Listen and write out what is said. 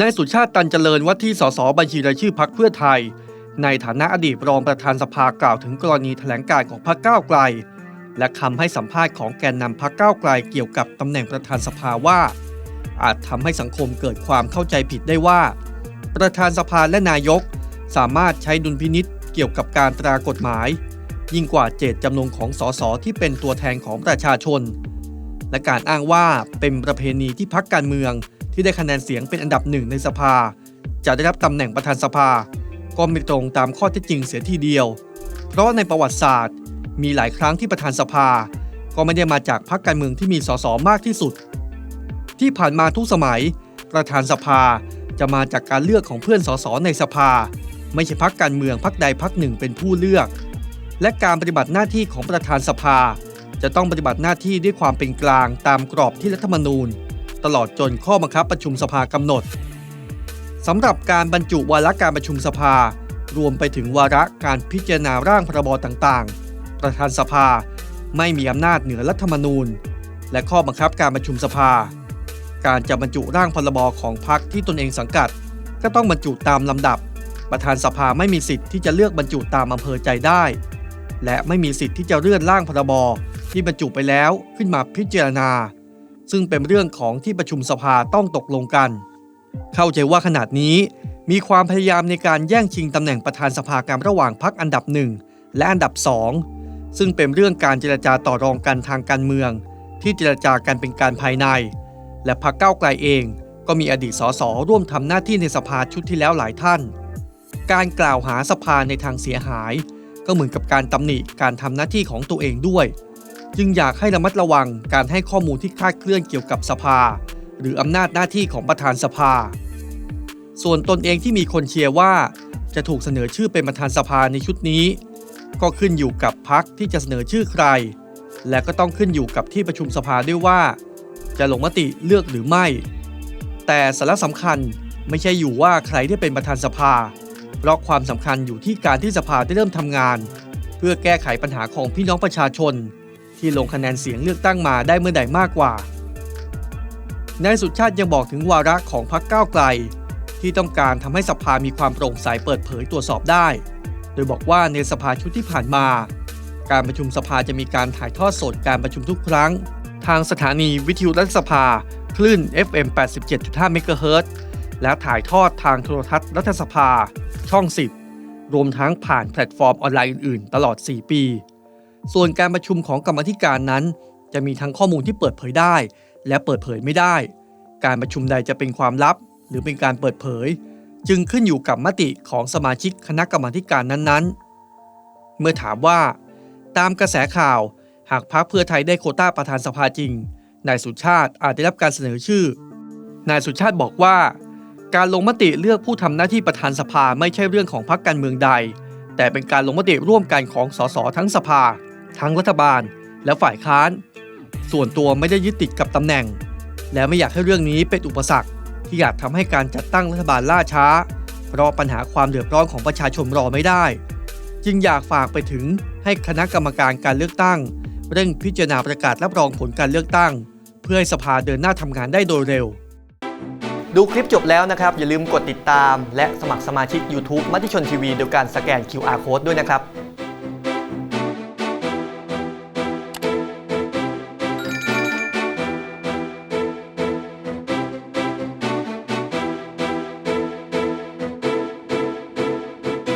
นายสุชาติตันเจริญว่าที่สสบัญชีรายชื่อพักเพื่อไทย ในฐานะอดีตรองประธานสภากล่าวถึงกรณีแถลงการของพรรคก้าวไกล และคำให้สัมภาษณ์ของแกนนำพรรคก้าวไกลเกี่ยวกับตำแหน่งประธานสภาว่า อาจทำให้สังคมเกิดความเข้าใจผิดได้ว่า ประธานสภาและนายก สามารถใช้ดุลพินิษเกี่ยวกับการตรากฎหมาย ยิ่งกว่าเจตจำนงของสสที่เป็นตัวแทนของประชาชน และการอ้างว่าเป็นประเพณีที่พักการเมือง ที่ได้คะแนนเสียงเป็นอันดับหนึ่งในสภา จะได้รับตำแหน่งประธานสภา ก็ไม่ตรงตามข้อเท็จจริงเสียทีเดียว เพราะในประวัติศาสตร์ มีหลายครั้งที่ประธานสภา ก็ไม่ได้มาจากพรรคการเมืองที่มีสสมากที่สุด ที่ผ่านมาทุกสมัย ประธานสภาจะมาจากการเลือกของเพื่อนสสในสภา ไม่ใช่พรรคการเมืองพรรคใดพรรคหนึ่งเป็นผู้เลือก และการปฏิบัติหน้าที่ของประธานสภา จะต้องปฏิบัติหน้าที่ด้วยความเป็นกลางตามกรอบที่รัฐธรรมนูญ ตลอดจนข้อบังคับประชุมสภากำหนดสำหรับการบรรจุวาระการประชุมสภา รวมไปถึงวาระการพิจารณาร่างพรบต่างๆ ประธานสภาไม่มีอำนาจเหนือรัฐธรรมนูญ และข้อบังคับการประชุมสภา การจะบรรจุร่างพรบของพรรคที่ตนเองสังกัด ก็ต้องบรรจุตามลำดับ ประธานสภาไม่มีสิทธิ์ที่จะเลือกบรรจุตามอำเภอใจได้ และไม่มีสิทธิ์ที่จะเลื่อนร่างพรบที่บรรจุไปแล้วขึ้นมาพิจารณา ซึ่งเป็นเรื่องของที่ประชุมสภาต้องตกลงกัน เข้าใจว่าขนาดนี้มีความพยายามในการแย่งชิงตำแหน่งประธานสภาการระหว่างพรรคอันดับหนึ่งและอันดับสองซึ่งเป็นเรื่องการเจรจาต่อรองกันทางการเมือง ที่เจรจากันเป็นการภายใน และพรรคก้าวไกลเองก็มีอดีตสสร่วมทำหน้าที่ในสภาชุดที่แล้วหลายท่าน การกล่าวหาสภาในทางเสียหาย ก็เหมือนกับการตำหนิการทำหน้าที่ของตัวเองด้วย จึงอยากให้ระมัดระวังการให้ข้อมูลที่คลาดเคลื่อนเกี่ยวกับสภา หรืออำนาจหน้าที่ของประธานสภา ส่วนตนเองที่มีคนเชียร์ว่าจะถูกเสนอชื่อเป็นประธานสภาในชุดนี้ ก็ขึ้นอยู่กับพักที่จะเสนอชื่อใคร และก็ต้องขึ้นอยู่กับที่ประชุมสภาด้วยว่า จะลงมติเลือกหรือไม่ แต่สาระสำคัญไม่ใช่อยู่ว่าใครได้เป็นประธานสภา เพราะความสำคัญอยู่ที่การที่สภาได้เริ่มทำงาน เพื่อแก้ไขปัญหาของพี่น้องประชาชน ที่ลงคะแนนเสียงเลือกตั้งมาได้เมื่อใดมากกว่านายสุชาติยังบอกถึงวาระของพรรคก้าวไกล ที่ต้องการทำให้สภามีความโปร่งใสเปิดเผยตรวจสอบได้ โดยบอกว่าในสภาชุดที่ผ่านมา การประชุมสภาจะมีการถ่ายทอดสดการประชุมทุกครั้ง ทางสถานีวิทยุรัฐสภา คลื่น FM 87.5 MHz และถ่ายทอดทางโทรทัศน์รัฐสภา ช่อง 10 รวมทั้งผ่านแพลตฟอร์มออนไลน์อื่นๆ ตลอด 4 ปี ส่วนการประชุมของกรรมธิการนั้น จะมีทั้งข้อมูลที่เปิดเผยได้ และเปิดเผยไม่ได้ การประชุมใดจะเป็นความลับ หรือเป็นการเปิดเผย จึงขึ้นอยู่กับมติของสมาชิกคณะกรรมธิการนั้นๆ เมื่อถามว่า ตามกระแสข่าว หากพรรคเพื่อไทยได้โคต้าประธานสภาจริงนายสุชาติอาจได้รับการเสนอชื่อ นายสุชาติบอกว่า การลงมติเลือกผู้ทำหน้าที่ประธานสภาไม่ใช่เรื่องของพรรคการเมืองใด แต่เป็นการลงมติร่วมกันของสสทั้งสภา ทั้งรัฐบาลและฝ่ายค้าน ส่วนตัวไม่ได้ยึดติดกับตำแหน่ง และไม่อยากให้เรื่องนี้เป็นอุปสรรคที่อยากทำให้การจัดตั้งรัฐบาลล่าช้า เพราะปัญหาความเดือดร้อนของประชาชนรอไม่ได้ จึงอยากฝากไปถึงให้คณะกรรมการการเลือกตั้ง เร่งพิจารณาประกาศรับรองผลการเลือกตั้ง เพื่อให้สภาเดินหน้าทำงานได้โดยเร็วดูคลิปจบแล้วนะครับ อย่าลืมกดติดตาม และสมัครสมาชิก YouTube มติชนทีวีโดยการสแกน QR Code ด้วยนะครับ